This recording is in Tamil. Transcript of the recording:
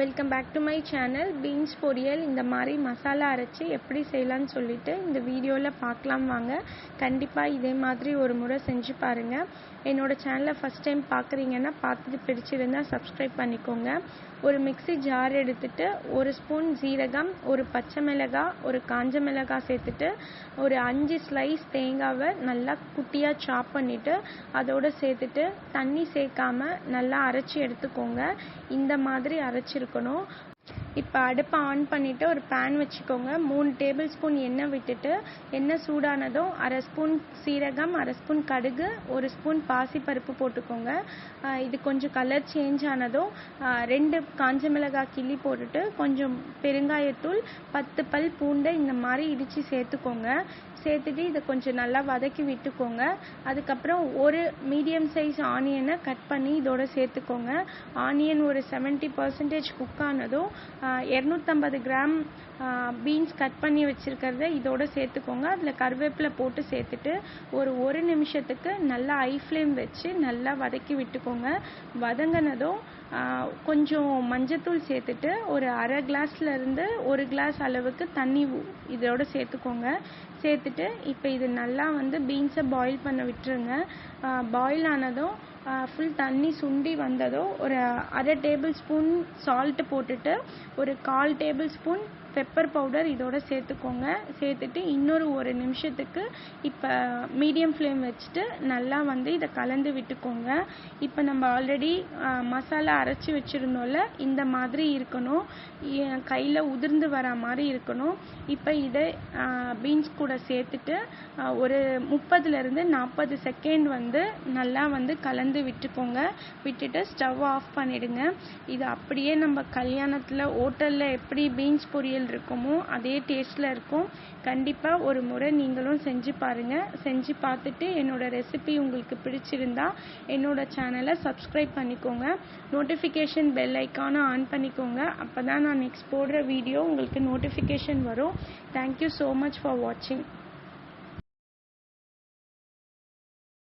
Welcome back to my channel beans poriyal. இந்த மாதிரி மசாலா அரைச்சி எப்படி செய்யலான்னு சொல்லிட்டு இந்த வீடியோவில் பார்க்கலாம் வாங்க. கண்டிப்பாக இதே மாதிரி ஒரு முறை செஞ்சு பாருங்கள் என்னோடய சேனலை ஃபஸ்ட் டைம் பார்க்குறீங்கன்னா பார்த்துட்டு பிடிச்சிருந்தால் சப்ஸ்கிரைப் பண்ணிக்கோங்க. ஒரு மிக்ஸி ஜார் எடுத்துட்டு ஒரு ஸ்பூன் ஜீரகம் ஒரு பச்சை மிளகாய் ஒரு காஞ்ச மிளகாய் சேர்த்துட்டு ஒரு அஞ்சு ஸ்லைஸ் தேங்காவை நல்லா குட்டியாக சாப் பண்ணிவிட்டு அதோடு சேர்த்துட்டு தண்ணி சேர்க்காமல் நல்லா அரைச்சி எடுத்துக்கோங்க. இந்த மாதிரி இருக்கணும். இப்போ அடுப்பை ஆன் பண்ணிவிட்டு ஒரு பேன் வச்சுக்கோங்க. மூணு டேபிள் ஸ்பூன் எண்ணெய் விட்டுட்டு எண்ணெய் சூடானதும் அரை ஸ்பூன் சீரகம் அரை ஸ்பூன் கடுகு ஒரு ஸ்பூன் பாசிப்பருப்பு போட்டுக்கோங்க. இது கொஞ்சம் கலர் சேஞ்ச் ஆனதும் ரெண்டு காஞ்ச மிளகாய் கிள்ளி போட்டுட்டு கொஞ்சம் பெருங்காயத்தூள் பத்து பல் பூண்டை இந்த மாதிரி இடித்து சேர்த்துக்கோங்க. சேர்த்துட்டு இதை கொஞ்சம் நல்லா வதக்கி விட்டுக்கோங்க. அதுக்கப்புறம் ஒரு மீடியம் சைஸ் ஆனியனை கட் பண்ணி இதோட சேர்த்துக்கோங்க. ஆனியன் ஒரு செவன்ட்டி பர்சன்டேஜ் குக் ஆனதும் இரநூத்தம்பது கிராம் பீன்ஸ் கட் பண்ணி வச்சுருக்கிறத இதோட சேர்த்துக்கோங்க. அதில் கருவேப்பிலை போட்டு சேர்த்துட்டு ஒரு ஒரு நிமிஷத்துக்கு நல்லா ஐ ஃப்ளேம் வச்சு நல்லா வதக்கி விட்டுக்கோங்க. வதங்கினதும் கொஞ்சம் மஞ்சத்தூள் சேர்த்துட்டு ஒரு அரை கிளாஸ்லேருந்து ஒரு கிளாஸ் அளவுக்கு தண்ணி இதோட சேர்த்துக்கோங்க. சேர்த்துட்டு இப்போ இது நல்லா வந்து பீன்ஸை பாயில் பண்ண விட்டுருங்க. பாயில் ஆனதும் ஃபுல் தண்ணி சுண்டி வந்ததும் ஒரு அரை டேபிள் ஸ்பூன் சால்ட்டு போட்டுட்டு ஒரு கால் டேபிள் ஸ்பூன் பெப்பர் பவுடர் இதோட சேர்த்துக்கோங்க. சேர்த்துட்டு இன்னொரு ஒரு நிமிஷத்துக்கு இப்போ மீடியம் ஃப்ளேம் வச்சுட்டு நல்லா வந்து இதை கலந்து விட்டுக்கோங்க. இப்போ நம்ம ஆல்ரெடி மசாலா அரைச்சி வச்சுருந்தோம்ல இந்த மாதிரி இருக்கணும். கையில் உதிர்ந்து வர மாதிரி இருக்கணும். இப்போ இதை பீன்ஸ் கூட சேர்த்துட்டு ஒரு முப்பதுலேருந்து நாற்பது செகண்ட் வந்து நல்லா வந்து கலந்து விட்டுக்கோங்க. விட்டுட்டு ஸ்டவ் ஆஃப் பண்ணிடுங்க. இது அப்படியே நம்ம கல்யாணத்தில் ஹோட்டலில் எப்படி பீன்ஸ் பொரியல் இருக்குமோ அதே டேஸ்ட்டில் இருக்கும். கண்டிப்பாக ஒரு முறை நீங்களும் செஞ்சு பாருங்கள் செஞ்சு பார்த்துட்டு என்னோட ரெசிபி உங்களுக்கு பிடிச்சிருந்தா என்னோட சேனலை சப்ஸ்கிரைப் பண்ணிக்கோங்க. நோட்டிஃபிகேஷன் பெல் ஐக்கானை ஆன் பண்ணிக்கோங்க. அப்போ தான் நான் நெக்ஸ்ட் போடுற வீடியோ உங்களுக்கு நோட்டிஃபிகேஷன் வரும். தேங்க்யூ ஸோ மச் ஃபார் வாட்சிங்